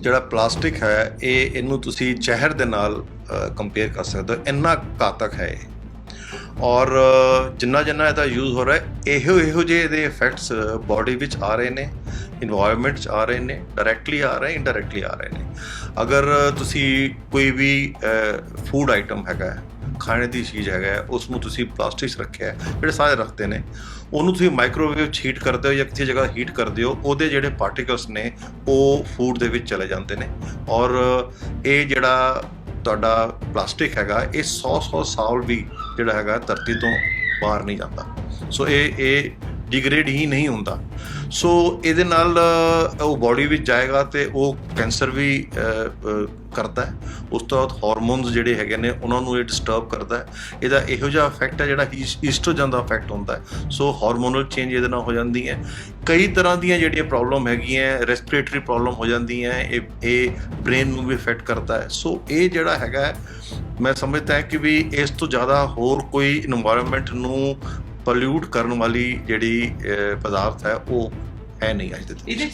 ਜਿਹੜਾ ਪਲਾਸਟਿਕ ਹੈ, ਇਹ ਇਹਨੂੰ ਤੁਸੀਂ ਜ਼ਹਿਰ ਦੇ ਨਾਲ ਕੰਪੇਅਰ ਕਰ ਸਕਦੇ ਹੋ। ਇੰਨਾ ਘਾਤਕ ਹੈ ਇਹ। ਔਰ, ਜਿੰਨਾ ਜਿੰਨਾ ਇਹਦਾ ਯੂਜ਼ ਹੋ ਰਿਹਾ, ਇਹੋ ਇਹੋ ਜਿਹੇ ਇਹਦੇ ਇਫੈਕਟਸ ਬਾਡੀ ਵਿੱਚ ਆ ਰਹੇ ਨੇ ਇਨਵਾਇਰਨਮੈਂਟ 'ਚ ਆ ਰਹੇ ਨੇ ਡਾਇਰੈਕਟਲੀ ਆ ਰਹੇ ਇਨਡਾਇਰੈਕਟਲੀ ਆ ਰਹੇ ਨੇ। ਅਗਰ ਤੁਸੀਂ ਕੋਈ ਵੀ ਫੂਡ ਆਈਟਮ ਹੈਗਾ ਖਾਣੇ ਦੀ ਚੀਜ਼ ਹੈਗਾ ਹੈ, ਉਸ ਨੂੰ ਤੁਸੀਂ ਪਲਾਸਟਿਕ ਰੱਖਿਆ ਜਿਹੜੇ ਸਾਰੇ ਰੱਖਦੇ ਨੇ ਉਹਨੂੰ ਤੁਸੀਂ ਮਾਈਕ੍ਰੋਵੇਵ 'ਚ ਹੀਟ ਕਰਦੇ ਹੋ ਜਾਂ ਕਿਸੇ ਜਗ੍ਹਾ ਹੀਟ ਕਰਦੇ ਹੋ ਉਹਦੇ ਜਿਹੜੇ ਪਾਰਟੀਕਲਸ ਨੇ ਉਹ ਫੂਡ ਦੇ ਵਿੱਚ ਚਲੇ ਜਾਂਦੇ ਨੇ। ਔਰ ਇਹ ਜਿਹੜਾ ਤੁਹਾਡਾ ਪਲਾਸਟਿਕ ਹੈਗਾ ਇਹ 100 100 ਸਾਲ ਵੀ ਜਿਹੜਾ ਹੈਗਾ ਧਰਤੀ ਤੋਂ ਬਾਹਰ ਨਹੀਂ ਜਾਂਦਾ। ਸੋ ਇਹ ਇਹ ਡਿਗਰੇਡ ਹੀ ਨਹੀਂ ਹੁੰਦਾ। ਸੋ ਇਹਦੇ ਨਾਲ ਉਹ ਬਾਡੀ ਵਿੱਚ ਜਾਏਗਾ ਤੇ ਉਹ ਕੈਂਸਰ ਵੀ ਕਰਦਾ ਉਸ ਤੋਂ ਬਾਅਦ ਹਾਰਮੋਨਸ ਜਿਹੜੇ ਹੈਗੇ ਨੇ, ਉਹਨਾਂ ਨੂੰ ਇਹ ਡਿਸਟਰਬ ਕਰਦਾ ਇਹਦਾ ਇਹੋ ਜਿਹਾ ਇਫੈਕਟ ਹੈ ਜਿਹੜਾ ਈਸਟ੍ਰੋਜਨ ਦਾ ਇਫੈਕਟ ਹੁੰਦਾ ਸੋ ਹਾਰਮੋਨਲ ਚੇਂਜ ਇਹਦੇ ਨਾਲ ਹੋ ਜਾਂਦੀ ਹੈ। ਕਈ ਤਰ੍ਹਾਂ ਦੀਆਂ ਜਿਹੜੀਆਂ ਪ੍ਰੋਬਲਮ ਹੈਗੀਆਂ ਰੈਸਪੀਰੇਟਰੀ ਪ੍ਰੋਬਲਮ ਹੋ ਜਾਂਦੀ ਹੈ ਇਹ ਇਹ ਬ੍ਰੇਨ ਨੂੰ ਵੀ ਇਫੈਕਟ ਕਰਦਾ ਹੈ। ਸੋ ਇਹ ਜਿਹੜਾ ਹੈਗਾ ਮੈਂ ਸਮਝਦਾ ਹਾਂ ਕਿ ਵੀ ਇਸ ਤੋਂ ਜ਼ਿਆਦਾ ਹੋਰ ਕੋਈ এনवायरमेंट ਨੂੰ ਪੋਲਿਊਟ ਕਰਨ ਵਾਲੀ ਜਿਹੜੀ ਪਦਾਰਥ ਹੈ ਉਹ ਹੈ ਨਹੀਂ ਅੱਜ ਦੇ ਦਿਨ